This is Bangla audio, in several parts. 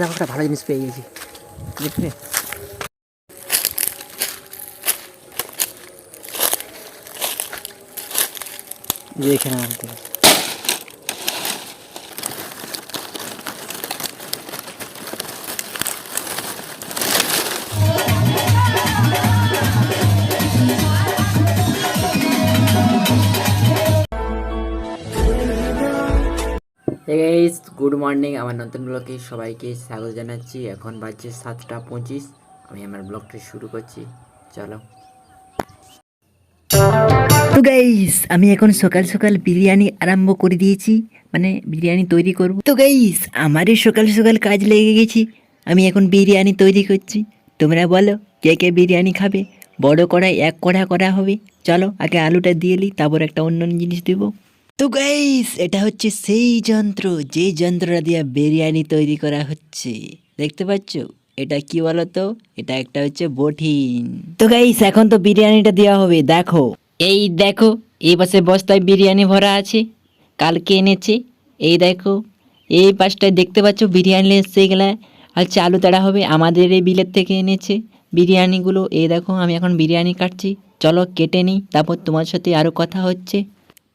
দেখো একটা ভালো জিনিস পেয়ে গেছি দেখবে যে এখানে আনতে হবে। গাইস গুড মর্নিং আমার নতুন ব্লগে সবাইকে স্বাগত জানাচ্ছি। এখন বাজছে সাতটা পঁচিশ, আমি আমার ব্লগটা শুরু করছি। চলো। তো গাইস আমি এখন সকাল সকাল বিরিয়ানি আরম্ভ করে দিয়েছি মানে বিরিয়ানি তৈরি করব। তো গাইস আমারই সকাল সকাল কাজ লেগে গেছি, আমি এখন বিরিয়ানি তৈরি করছি। তোমরা বলো, কে কে বিরিয়ানি খাবে? বড় কড়াই, এক কড়া করা হবে। চলো, আগে আলুটা দিয়ে নিই তারপর একটা অন্য জিনিস দেবো। তো গাইস এটা হচ্ছে সেই যন্ত্র, যে যন্ত্রটা দিয়ে বিরিয়ানি তৈরি করা হচ্ছে। দেখতে পাচ্ছ? এটা কি বলো তো এটা একটা হচ্ছে বঠিন তো গাইস এখন তো বিরিয়ানিটা দেওয়া হবে, দেখো। এই দেখো, এই পাশে বস্তায় বিরিয়ানি ভরা আছে, কালকে এনেছে। এই দেখো, এই পাশটায় দেখতে পাচ্ছ বিরিয়ানি এসছে এগুলা হচ্ছে আলু তাড়া হবে, আমাদের এই বিলের থেকে এনেছে বিরিয়ানিগুলো। এই দেখো, আমি এখন বিরিয়ানি কাটছি। চলো কেটে নিই, তারপর তোমার সাথে আরও কথা হচ্ছে।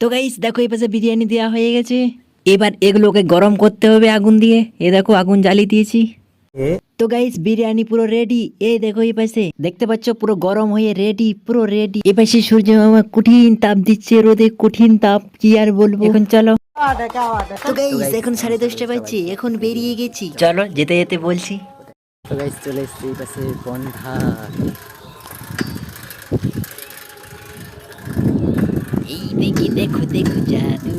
তো গাইস দেখো এই পাশে বিরিয়ানি দেওয়া হয়ে গেছে। এবার এগুলোকে গরম করতে হবে আগুন দিয়ে। এ দেখো, আগুন জ্বালিয়ে দিয়েছি। তো গাইস বিরিয়ানি পুরো রেডি এই দেখো এই পাশে। দেখতে পাচ্ছ, পুরো গরম হয়ে রেডি পুরো রেডি এ পাশে সূর্য কঠিন তাপ দিচ্ছে, রোদে কঠিন তাপ, কি আর বলব? এখন চলো। তো গাইস এখন সাড়ে দশটা বাজছে, এখন বেরিয়ে গেছি। চলো, যেতে যেতে বলছি। চলে এসছি এই পাশে বন্ধা। এই দেখি দেখো দেখো জাদু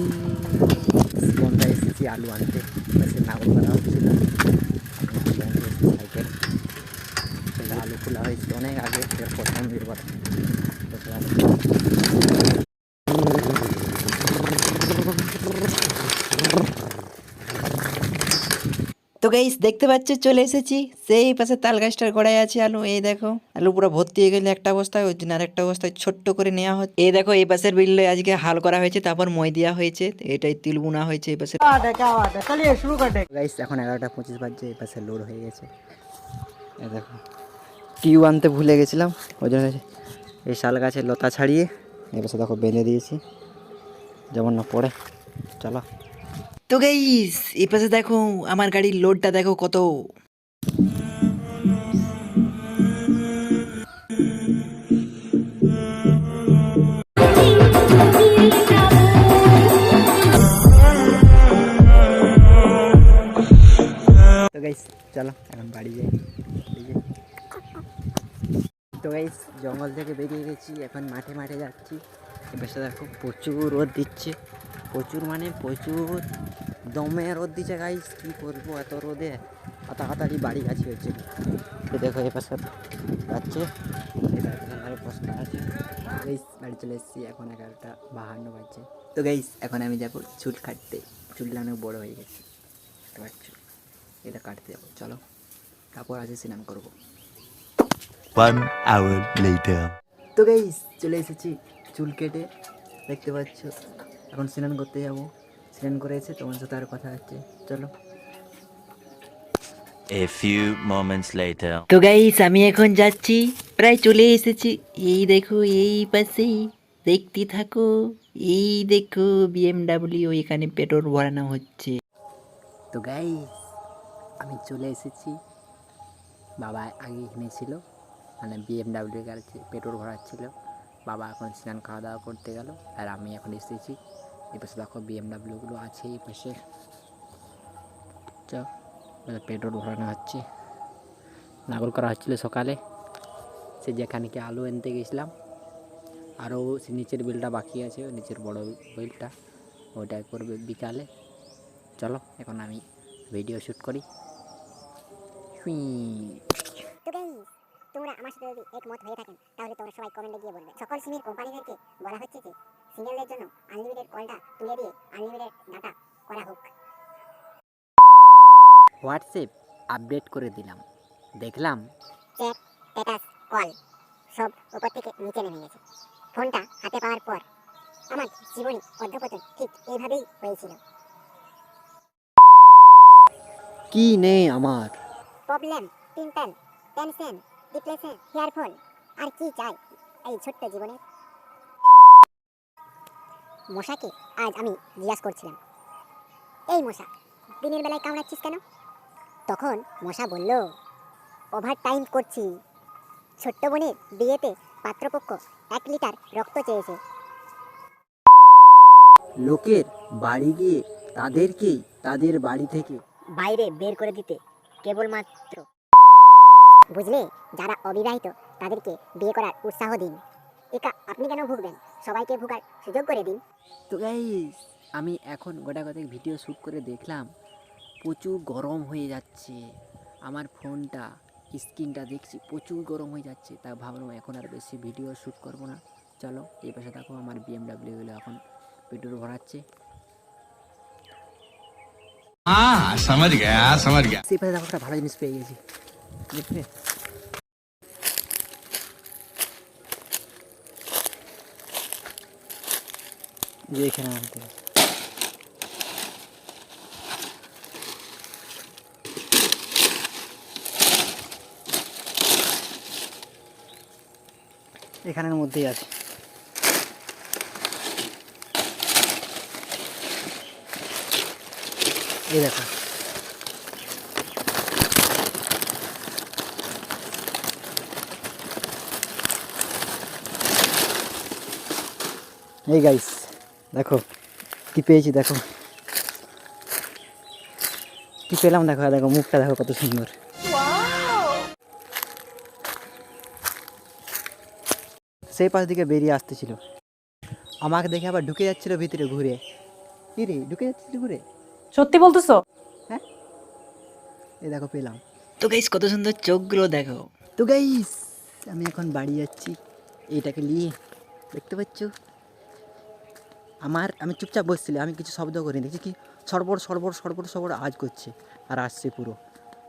বন্ধা এসেছি আলু আনতে পাশে নাগর করা হচ্ছিল সাইকেল সেটা আলু খোলা হয়েছে অনেক আগে এটা প্রথম এবার প্রথম আলু। তো গাইস দেখতে পাচ্ছ চলে এসেছি। সেই পাশে তাল গাছটার গোড়ায় আছে আলু এই দেখো। আলু পুরো ভর্তি হয়ে গেলে একটা অবস্থায় ওই জন্য আরেকটা অবস্থায় ছোট্ট করে নেওয়া হচ্ছে। এই দেখো এই পাশের বিল্লে আজকে হাল করা হয়েছে তারপর মই দেওয়া হয়েছে এটাই তিল বোনা হয়েছে এই পাশে গাইস এখন এগারোটা পঁচিশ বাজছে এই পাশে লোড হয়ে গেছে। এই দেখো টিউ আনতে ভুলে গেছিলাম ওই জন্য এই শাল গাছের লতা ছাড়িয়ে এই পাশে দেখো বেঁধে দিয়েছি। যেমন না পড়ে চলো। তো গাইস এই পাশে দেখো আমার গাড়ির লোডটা দেখো কত। গাইস চলো, এখন বাড়ি যাই। তো গাইস জঙ্গল থেকে বেরিয়ে গেছি, এখন মাঠে মাঠে যাচ্ছি। এবার দেখো প্রচুর রোদ দিচ্ছে। প্রচুর মানে প্রচুর দমে রোদ দিচ্ছে গাইস কী করব? এত রোদে হাতাহাতাড়ি বাড়ি গাছি হচ্ছে। দেখো এবার সাথে যাচ্ছে। আমার আছে। গাইস বাড়ি চলে এসেছি। এখন এগারোটা বাহান্ন বাজছে। তো গাইস এখন আমি যাব চুল কাটতে। চুলটা অনেক বড় হয়ে গেছে। বুঝতে এটা কাটতে যাব। চলো তারপর আছে স্নান করব. তো গাইস চলে এসেছি চুল কেটে। দেখতে পাচ্ছ এখন স্নান করতে যাব। স্নান করে এসে তোমার সাথে আর কথা হচ্ছে। চলো। A few moments later. তো গাইস আমি এখন যাচ্ছি। প্রায় চলে এসেছি। এই দেখো এই পাশেই দেখতে থাকো। এই দেখো বিএমডাব্লিউ এখানে পেট্রোল ভরানো হচ্ছে। তো গাইস আমি চলে এসেছি। বাবা আগে এখানে ছিল। মানে বিএমডাব্লিউ গাড়িতে পেট্রোল ভরাচ্ছিল। বাবা এখন স্নান খাওয়া দাওয়া করতে গেল আর আমি এখন এসেছি। এই পাশে দেখো বিএমডাব্লিউগুলো আছে, এই পাশে। পেট্রোল ভরানো হচ্ছে। নাগল করা হচ্ছিল সকালে। সে যেখানে কি আলু আনতে গেছিলাম। আরও সে নিচের বিলটা বাকি আছে নিচের বড় বিলটা। ওইটা করবে বিকালে। চলো, এখন আমি ভিডিও শ্যুট করি। তো তোমরা আমার সাথে যদি একমত হয়ে থাকেন তাহলে তোমরা সবাই কমেন্টে গিয়ে বলবে। সকল সিমের কোম্পানিদেরকে বলা হচ্ছে যে সিঙ্গেলদের জন্য আনলিমিটেড কলটা তুলে দিয়ে আনলিমিটেড ডাটা করা হোক। হোয়াটসঅ্যাপ আপডেট করে দিলাম। দেখলাম। স্ট্যাটাস কল সব উপর থেকে নিচে নেমে গেছে। ফোনটা হাতে পাওয়ার পর আমার জীবনে অধ্যপতন ঠিক এইভাবেই হয়েছিল। কি নেই আমার? Problem pimple tension depression hair fall আর কি চাই এই ছোট্ট জীবনে? মশাকে আজ আমি জিজ্ঞাসা করছিলাম এই মশা দিনের বেলায় কামড়াচ্ছিস কেন? তখন মশা বলল ওভার টাইম করছি। ছোট্ট বোনের বিয়েতে পাত্রপক্ষ এক লিটার রক্ত চেয়েছে। লোকের বাড়ি গিয়ে তাদেরকেই তাদের বাড়ি থেকে বাইরে বের করে দিতে কেবলমাত্র বুঝলে? যারা অবিবাহিত তাদেরকে বিয়ে করার উৎসাহ দিন। একা আপনি কেন ভুগবেন? সবাইকে ভুগার সুযোগ করে দিন। তো গাইস আমি এখন গোটা কতক ভিডিও শ্যুট করে দেখলাম। প্রচুর গরম হয়ে যাচ্ছে। আমার ফোনটা স্ক্রিনটা দেখছি প্রচুর গরম হয়ে যাচ্ছে। তা ভাবলাম এখন আর বেশি ভিডিও শ্যুট করব না। চলো এই পাশে দেখো আমার বিএমডাব্লিউগুলো এখন পেট্রোল ভরাচ্ছে। সে পাশে দেখো একটা ভালো জিনিস পেয়ে গেছি। দেখবে। যে এখানে আনতে। এখানের মধ্যেই আছে। এই দেখো। এই গাইস দেখো কি পেয়েছি দেখো। কি পেলাম দেখো দেখো মুখটা দেখো কত সুন্দর। সেই পাশ দিকে বেরিয়ে আসতেছিল আমাকে দেখে আবার ঢুকে যাচ্ছিল ভিতরে ঘুরে। কি রে ঢুকে যাচ্ছিল ঘুরে? সত্যি বলতেছো? এই দেখো পেলাম। তো গাইস কত সুন্দর চোখগুলো দেখো। তো গাইস আমি এখন বাড়ি যাচ্ছি। এইটাকে নিয়ে দেখতে পাচ্ছ? আমার আমি চুপচাপ বসছিলাম আমি কিছু শব্দ করিনি দেখছি কি সরবর সরবর সরবর সরবর আওয়াজ করছে আর আসছে পুরো।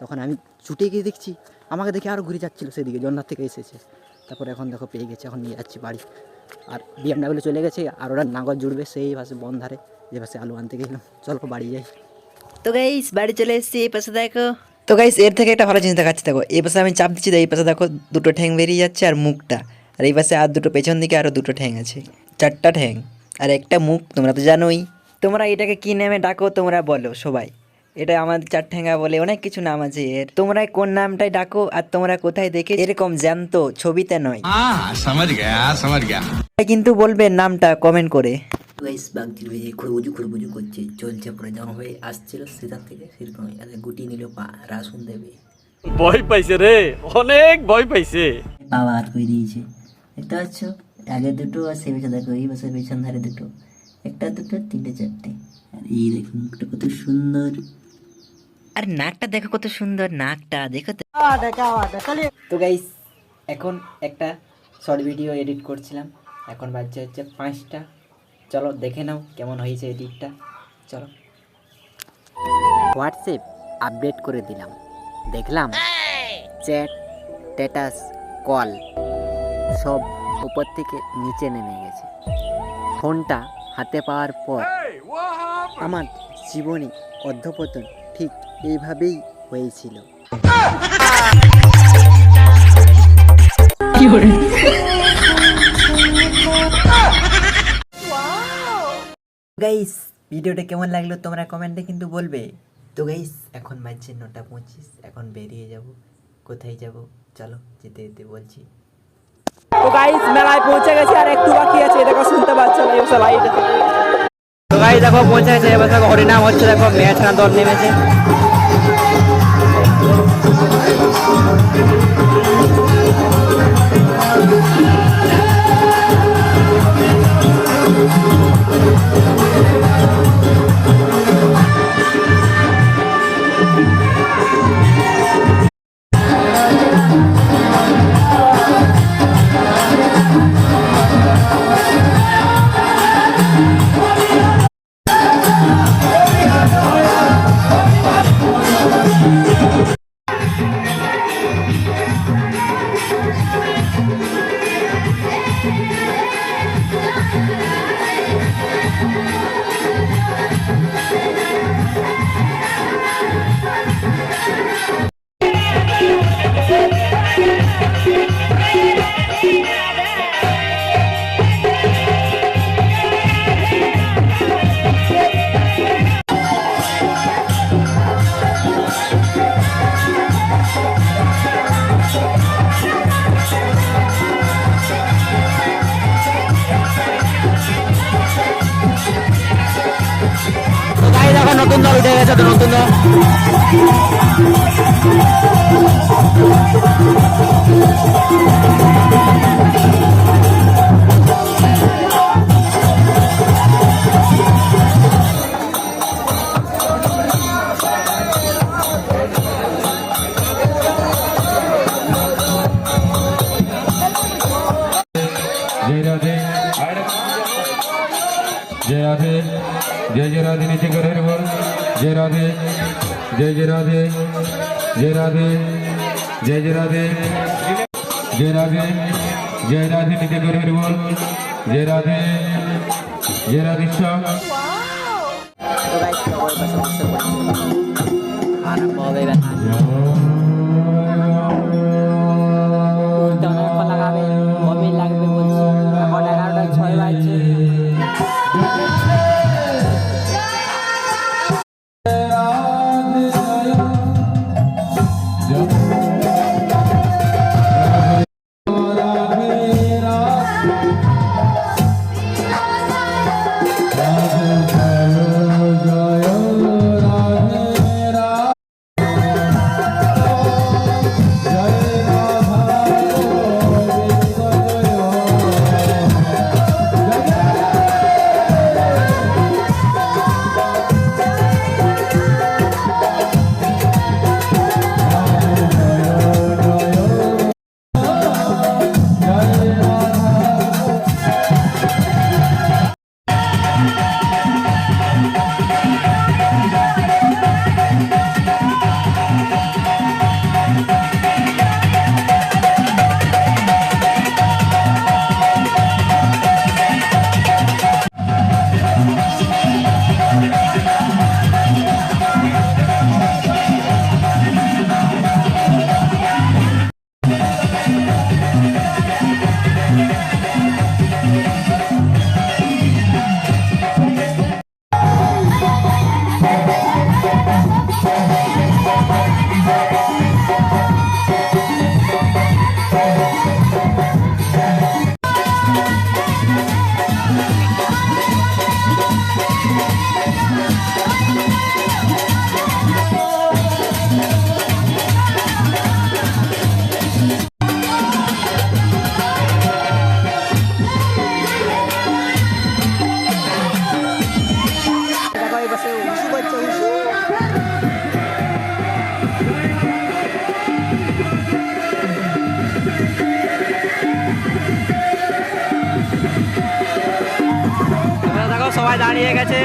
তখন আমি ছুটে গিয়ে দেখছি আমাকে দেখে আরও ঘুরে যাচ্ছিল সেদিকে জন্নার থেকে এসেছে। তারপর এখন দেখো পেয়ে গেছে এখন নিয়ে যাচ্ছি বাড়ি। আর বিএমডাব্লিউ চলে গেছে আর ওরা নাগর জুড়বে সেই পাশে বন্ধারে যে পাশে আলু আনতে গেলাম। চলো বাড়ি যাই। তো গাইস বাড়ি চলে এসেছি এই পাশে দেখো। তো গাইস এর থেকে একটা ভালো জিনিস দেখাচ্ছি দেখো এই পাশে আমি চাপ দিচ্ছি তো এই পাশে দেখো দুটো ঠ্যাং বেরিয়ে যাচ্ছে আর মুখটা। আর এই পাশে আর দুটো পেছন দিকে আরও দুটো ঠ্যাং আছে চারটা ঠ্যাং। আর একটা মুখ তোমরা তো জানোই। তোমরা এটাকে কি নামে ডাকো তোমরা বলো সবাই। এটা আমার চারঠেঙ্গা বলে অনেক কিছু নাম আছে এর। তোমরা কোন নামটাই ডাকো আর তোমরা কোথায় দেখে এরকম জ্যান্ত ছবিতে নয়। কিন্তু বলবে নামটা কমেন্ট করে। গাইস বাগদিন হয়ে খুরবুজু খুরবুজু করছে চলছে পরে যেমন হয়ে আসছিল সেখান থেকে সেরকম এত গুটি নিল পা রাসুন দেবে। ভয় পাইছে রে অনেক ভয় পাইছে। বাবা আর করে দিয়েছে। দেখতে পাচ্ছ? আগে দুটো আর সে পেছনে দেখো এই বছর পেছন ধারে দুটো। একটা দুটো তিনটে চারটে। আর এই দেখুন মুখটা কত সুন্দর। আর নাকটা দেখো কত সুন্দর নাকটা দেখো তো। তো গাইস এখন একটা শর্ট ভিডিও এডিট করছিলাম। এখন বাজছে হচ্ছে পাঁচটা। চলো দেখে নাও কেমন হয়েছে এডিটটা চলো। হোয়াটসঅ্যাপ আপডেট করে দিলাম। দেখলাম চ্যাট স্ট্যাটাস কল সব উপর থেকে নিচে নেমে গেছে। ফোনটা হাতে পাওয়ার পর আমার জীবনে অধ্যপতন ঠিক এইভাবেই হয়েছিল। গাইস ভিডিওটা কেমন লাগল তোমরা কমেন্টে কিন্তু বলবে। তো গাইস এখন বাজছে নটা পঁচিশ এখন বেরিয়ে যাব কোথায় যাব? চলো যেতে যেতে বলছি। তো গাইস মেলায় পৌঁছে গেছি আর একটু বাকি আছে দেখো শুনতে পাচ্ছ না এই লাইট তো গাই দেখো পৌঁছে গেছে, এবার দেখো হরিনাম হচ্ছে, দেখো ম্যাচ না দল নেমেছে। जय राधे जय जय राधे नीचे कर बोल। জয় রাধে জয় জয় রাধে জয় রাধে জয় জয় রাধে জয় রাধে জয় রাধে নিতে গরিবের বল জয় রাধে জয় রাধে সব দাঁড়িয়ে গেছে।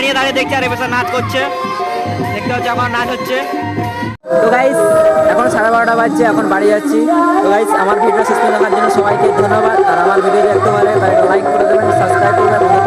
দাঁড়িয়ে দাঁড়িয়ে দেখছি আর এবার নাচ করছে। দেখতে হচ্ছে আমার নাচ হচ্ছে। তো গাইস এখন সাড়ে বারোটা বাজছে, এখন বাড়ি যাচ্ছি। তো গাইস আমার ভিডিও শেষ করে দেখার জন্য সবাইকে ধন্যবাদ। আর আমার ভিডিও দেখতে পারে তাহলে লাইক করে দেবেন সাবস্ক্রাইব করবেন